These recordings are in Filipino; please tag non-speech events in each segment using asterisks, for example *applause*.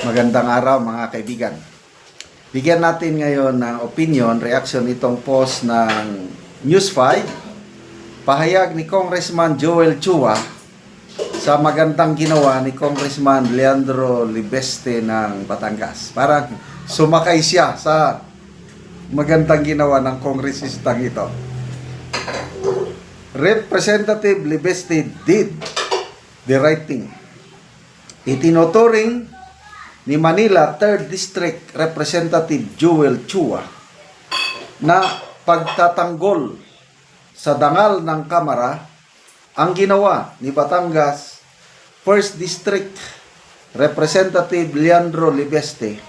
Magandang araw mga kaibigan. Bigyan natin ngayon ng opinion, reaction itong post ng News 5. Pahayag ni Congressman Joel Chua sa magandang ginawa ni Congressman Leandro Libeste ng Batangas. Parang sumakay siya sa magandang ginawa ng kongresistang ito. Representative Libeste did the right thing. Itinuturing ni Manila 3rd District Representative Joel Chua na pagtatanggol sa dangal ng Kamara ang ginawa ni Batangas 1st District Representative Leandro Libeste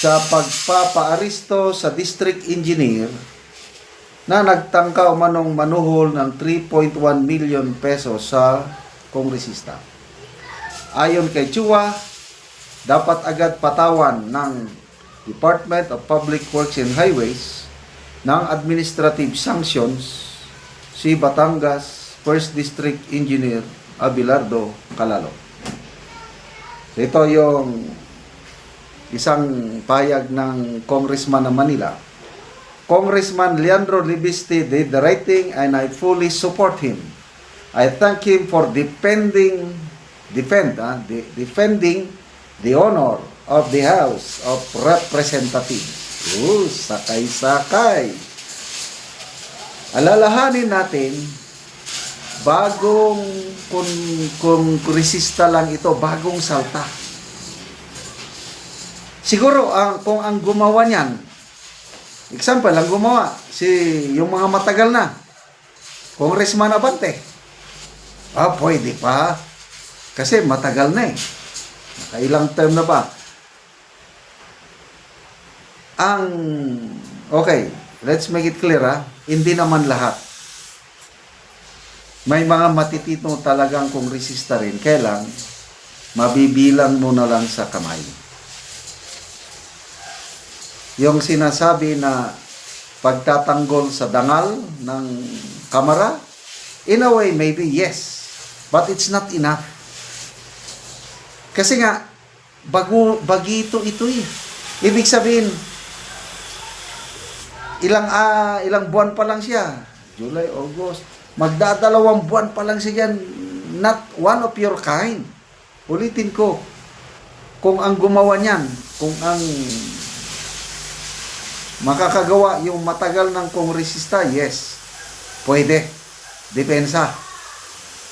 sa pagpapaaresto sa District Engineer na nagtangka manong manuhol ng 3.1 million pesos sa kongresista. Ayon kay Chua, dapat agad patawan ng Department of Public Works and Highways ng administrative sanctions si Batangas 1st District Engineer Abelardo Calalo. Ito yung isang payag ng Congressman ng Manila. Congressman Leandro Libiste did the right thing and I fully support him. I thank him for defending defend ah, de- defending the honor of the House of Representatives. Uh, sakay-sakay. Alalahanin natin, bagong kung, kung resista lang ito, bagong salta. Siguro, ang, kung ang gumawa niyan, example, ang gumawa, si, yung mga matagal na, Congressman Abante, ah, pwede pa. Kasi matagal na eh. Nakailang term na ba? Ang, okay, let's make it clear ha, hindi naman lahat. May mga matitino talagang kongresista rin, kailang mabibilang mo na lang sa kamay. Yung sinasabi na pagtatanggol sa dangal ng kamara, in a way, maybe yes. But it's not enough. Kasi nga, bago, bagito ito eh. Ibig sabihin, ilang ah, ilang buwan pa lang siya. July, August. Magdadalawang buwan pa lang siya yan. Not one of your kind. Ulitin ko. Kung ang gumawa niyan, kung ang makakagawa yung matagal ng kongresista, yes. Pwede. Depensa.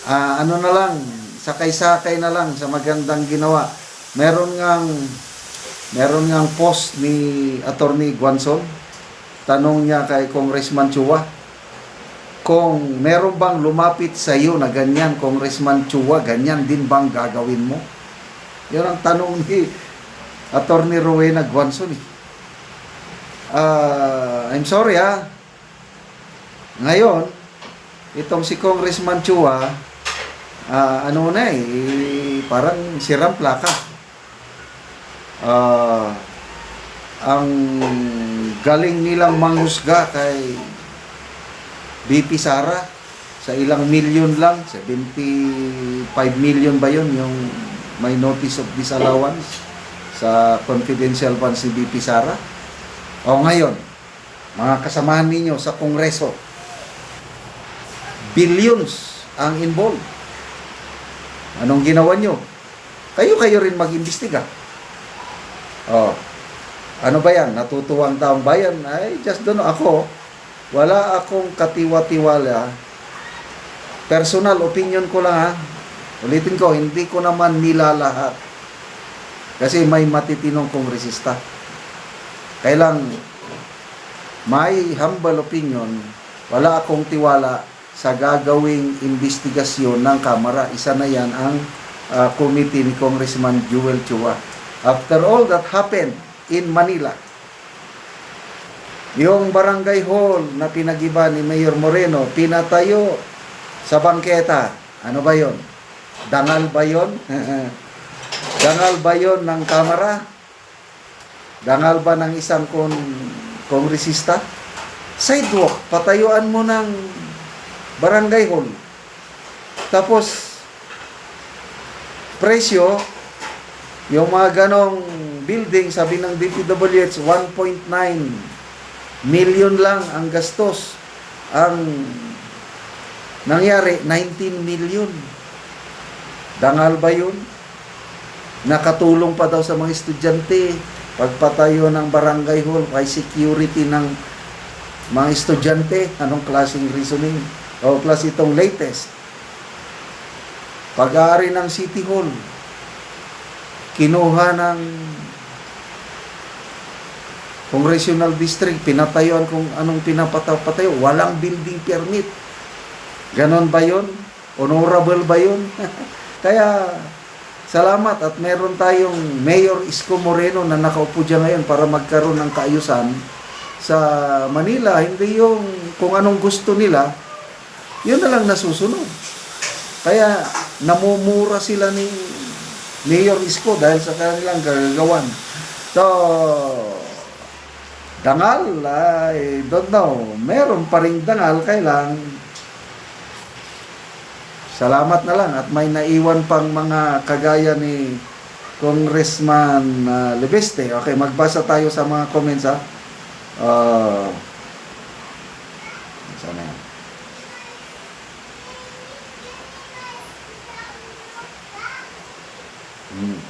Ah, ano na lang, sakay-sakay na lang sa magandang ginawa. Meron ngang meron ngang post ni Attorney Guanzon. Tanong niya kay Congressman Chua, kung meron bang lumapit sa iyo na ganyan, Congressman Chua, ganyan din bang gagawin mo? Yun ang tanong ni Attorney Rowena Guanzon. Eh. Ah, I'm sorry ha. Ngayon, itong si Congressman Chua, ah, ano na eh, parang sirang plaka. Ah, ang galing nilang manghusga kay BP Sara sa ilang milyon lang, 75 million ba yun yung may notice of disallowance sa confidential funds ni BP Sara? O ngayon, mga kasamahan ninyo sa Kongreso, billions ang involved. Anong ginawa nyo? Kayo-kayo rin mag-imbestiga. Oh. Ano ba yan? Natutuwang taong bayan? Ay, just don't know. Ako, wala akong katiwa-tiwala. Personal opinion ko lang ha. Ulitin ko, hindi ko naman nilalahat. Kasi may matitinong kongresista. Kailang may humble opinion, wala akong tiwala sa gagawing investigasyon ng Kamara. Isa na yan ang uh, committee ni Congressman Joel Chua. After all that happened in Manila, yung barangay hall na pinagiba ni Mayor Moreno, pinatayo sa bangketa. Ano ba yon? Dangal ba yon? *laughs* Dangal ba yon ng Kamara? Dangal ba ng isang kon kongresista? Sidewalk, patayuan mo ng barangay hall. Tapos, presyo, Yung mga ganong building, sabi ng DPWH, 1.9 million lang ang gastos. Ang nangyari, 19 million. Dangal ba yun? Nakatulong pa daw sa mga estudyante. Pagpatayo ng barangay hall, kay security ng mga estudyante. Anong klaseng reasoning? O klase itong latest. Pag-aari ng City Hall, kinuha ng Congressional District, pinatayuan kung anong pinapatayo, walang building permit. Ganon ba yun? Honorable ba yun? *laughs* Kaya, salamat at meron tayong Mayor Isko Moreno na nakaupo dyan ngayon para magkaroon ng kaayusan sa Manila. Hindi yung kung anong gusto nila, yun na lang nasusunod. Kaya, namumura sila ni Mayor Isko dahil sa kanilang gagawan. So, dangal, I don't know. Meron pa rin dangal, kailang salamat na lang at may naiwan pang mga kagaya ni Congressman uh, Lebeste. Okay, magbasa tayo sa mga comments ha. Uh, sana yan? Hmm.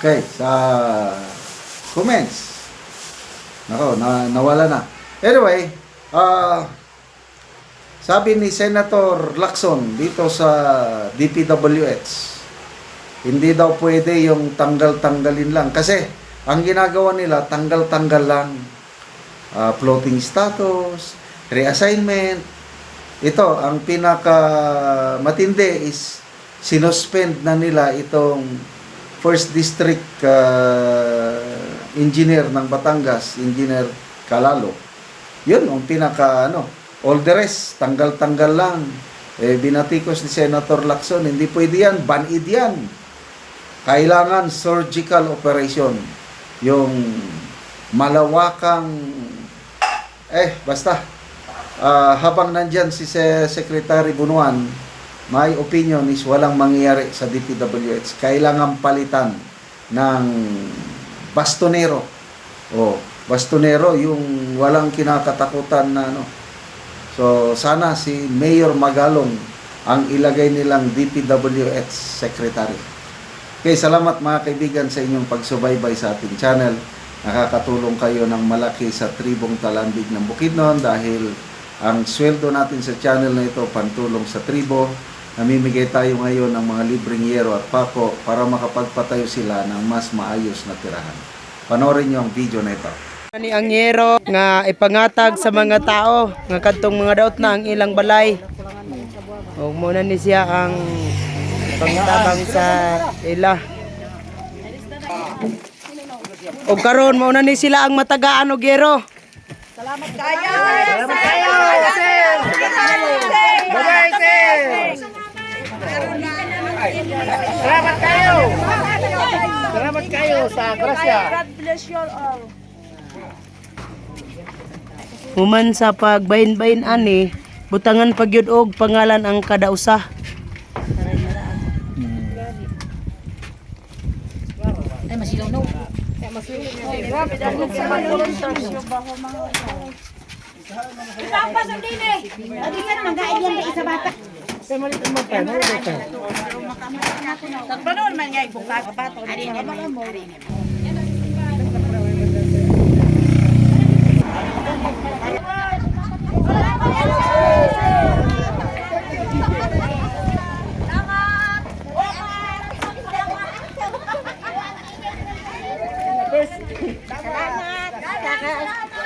Okay, sa comments. Nako, na, nawala na. Anyway, ah sabi ni Senator Lacson dito sa DPWH, hindi daw pwede yung tanggal-tanggalin lang. Kasi, ang ginagawa nila, tanggal-tanggal lang. Ah, floating status, reassignment. Ito, ang pinaka matindi is sinuspend na nila itong first district uh, engineer ng Batangas, engineer Calalo. Yun, ang pinaka ano, all the rest, tanggal-tanggal lang. Eh, binatikos ni Senator Lacson, hindi pwede yan, banid yan. Kailangan surgical operation. Yung malawakang, eh, basta, Ah, habang nandyan si Se- Secretary Bunuan, my opinion is walang mangyayari sa DPWH. Kailangan palitan ng bastonero. O, bastonero, yung walang kinakatakutan na ano. So, sana si Mayor Magalong ang ilagay nilang DPWH Secretary. Okay, salamat mga kaibigan sa inyong pagsubaybay sa ating channel. Nakakatulong kayo ng malaki sa tribong talandig ng Bukidnon dahil ang sweldo natin sa channel na ito pantulong sa tribo. Namimigay tayo ngayon ng mga libreng yero at pako para makapagpatayo sila ng mas maayos na tirahan. Panoorin niyo ang video na ito. Ani ang yero nga ipangatag sa mga tao nga kadtong mga daot na ang ilang balay. O muna ni siya ang pangtabang sa ila. O karon mao na ni sila ang matagaan og yero. Salamat kayo. Salamat kayo sa grasya. God bless you all. Human sa pagbahin-bahin ani, butangan pagyud og pangalan ang kada usa. Dahil sa volunteers yung baho mga Ikaw pa sa dine. Adi ka naman gaid yan isa bata. Tagpanon man nga ibuka ka pa. Ari ni mo.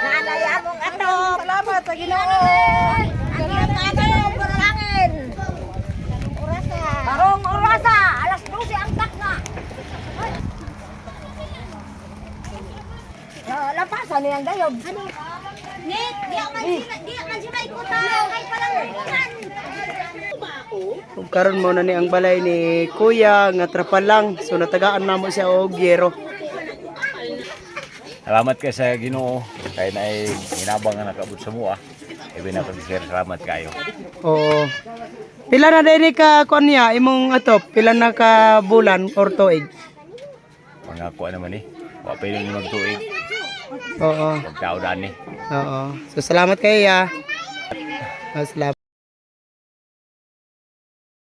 Naalaya mong ato. Salamat sa Ginoo. lapasan niyang dayob. Ano? Nick, di ako man si, di ako man si maikutan. Kay palang hubungan. Ug karon mo na ni ang balay ni Kuya nga trapalang so natagaan namo siya oh, og yero. Salamat kay sa Ginoo kay naay inabang nga nakaabot sa mua. Ibig na pag sir salamat kayo. Oo. Pila na diri ka kon niya imong atop pila na ka bulan or tuig? Mga kuan naman ni. Eh. Wa pa ni magtuig. Oo. Pagkaudan eh. Oo. So salamat kay ya. Ah. Salamat.